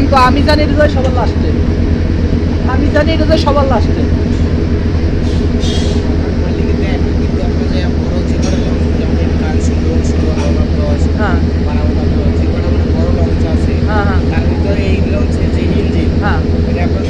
কিন্তু আমি জানি এটা সবার লাস্টে আমি জানি এটা সবার লাস্টে হ্যাঁ। হ্যাঁ হ্যাঁ। তার ভিতরে এই লঞ্চের যে হ্যাঁ। এটা আপনার